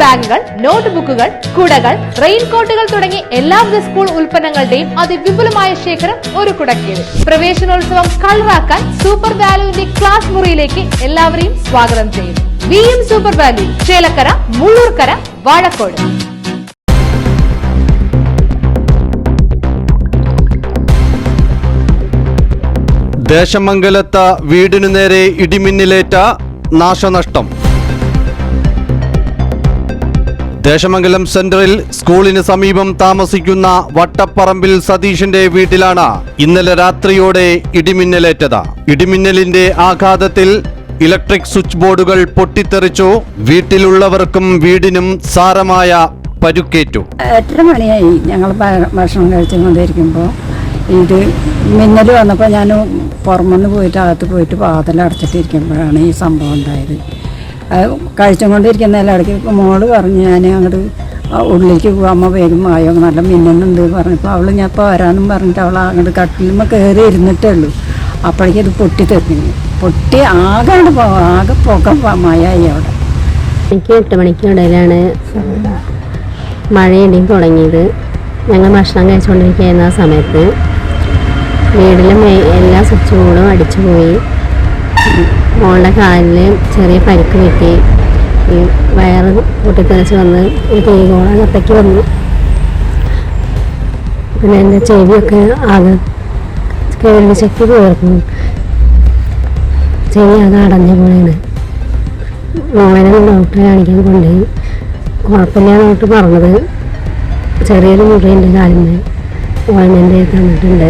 ബാഗുകൾ നോട്ട്ബുക്കുകൾ കുടകൾ റെയിൻകോട്ടുകൾ തുടങ്ങി എല്ലാവിധ സ്കൂൾ ഉൽപ്പന്നങ്ങളുടെയും അതിവിപുലമായ ശേഖരം ഒരു കുടക്കീഴിൽ. പ്രവേശനോത്സവം കളറാക്കാൻ സൂപ്പർ വാല്യൂവിന്റെ ക്ലാസ് മുറിയിലേക്ക് എല്ലാവരെയും സ്വാഗതം ചെയ്യുന്നു. V M super value Chelakkara Mullurkara Vazhakkode. ദേശമംഗലത്ത വീടിനു നേരെ ഇടിമിന്നലേറ്റ നാശനഷ്ടം. ദേശമംഗലം സെന്ററിൽ സ്കൂളിന് സമീപം താമസിക്കുന്ന വട്ടപ്പറമ്പിൽ സതീഷിന്റെ വീട്ടിലാണ് ഇന്നലെ രാത്രിയോടെ ഇടിമിന്നലേറ്റത്. ഇടിമിന്നലിന്റെ ആഘാതത്തിൽ ഇലക്ട്രിക് സ്വിച്ച് ബോർഡുകൾ പൊട്ടിത്തെറിച്ചു. വീട്ടിലുള്ളവർക്കും വീടിനും സാരമായ പരുക്കേറ്റു. എത്ര മണിയായി ഞങ്ങൾ ഭക്ഷണം കഴിച്ചുകൊണ്ടിരിക്കുമ്പോൾ ഇത് മിന്നൽ വന്നപ്പോൾ ഞാൻ പുറമെന്ന് പോയിട്ട് അകത്ത് പോയിട്ട് വാതിൽ അടച്ചിട്ടിരിക്കുമ്പോഴാണ് ഈ സംഭവം ഉണ്ടായത്. അത് കഴിച്ചുകൊണ്ടിരിക്കുന്ന ഇപ്പോൾ മോൾ പറഞ്ഞു ഞാൻ അങ്ങോട്ട് ഉള്ളിലേക്ക് പോകാൻ അമ്മ വേഗം ആയോ നല്ല മിന്നുന്നുണ്ട് പറഞ്ഞപ്പോൾ അവൾ ഞാൻ വരാമെന്നും പറഞ്ഞിട്ട് അവൾ അങ്ങോട്ട് കട്ടിലുമ്പോൾ കയറി ഇരുന്നിട്ടേ ഉള്ളൂ. അപ്പോഴേക്കും ഇത് പൊട്ടി തെറിഞ്ഞു. പൊട്ടി ആകാണ്ട് അങ്ങട് പോ- ആകെ പുക മഴയായി അവിടെ. എനിക്ക് എട്ട് മണിക്ക് ഇടയിലാണ് മഴയിടിയും തുടങ്ങിയത്. ഞങ്ങൾ ഭക്ഷണം കഴിച്ചുകൊണ്ടിരിക്കുന്ന സമയത്ത്. വീടിലും എല്ലാ സ്വിച്ച് ബോർഡും അടിച്ചു പോയി. മോളുടെ കാലിൽ ചെറിയ പരിക്ക് പറ്റി. ഈ വയറ് പൊട്ടിത്തെറിച്ച് വന്ന് ഈ തീകോളകത്തേക്ക് വന്നു. പിന്നെ എന്റെ ചെവിയൊക്കെ ആകെ കേൾവി ശക്തി പോയിരുന്നു. ചെവി ആകെ അടഞ്ഞ പോലെയാണ് മോനെ ഡോക്ടറെ കാണിക്കാൻ കൊണ്ടുപോയി കുഴപ്പമില്ല ഡോക്ടർ പറഞ്ഞത്. ചെറിയൊരു മുറിയുണ്ട് കാലിന് ഓയിൻമെന്റ് തന്നിട്ടുണ്ട്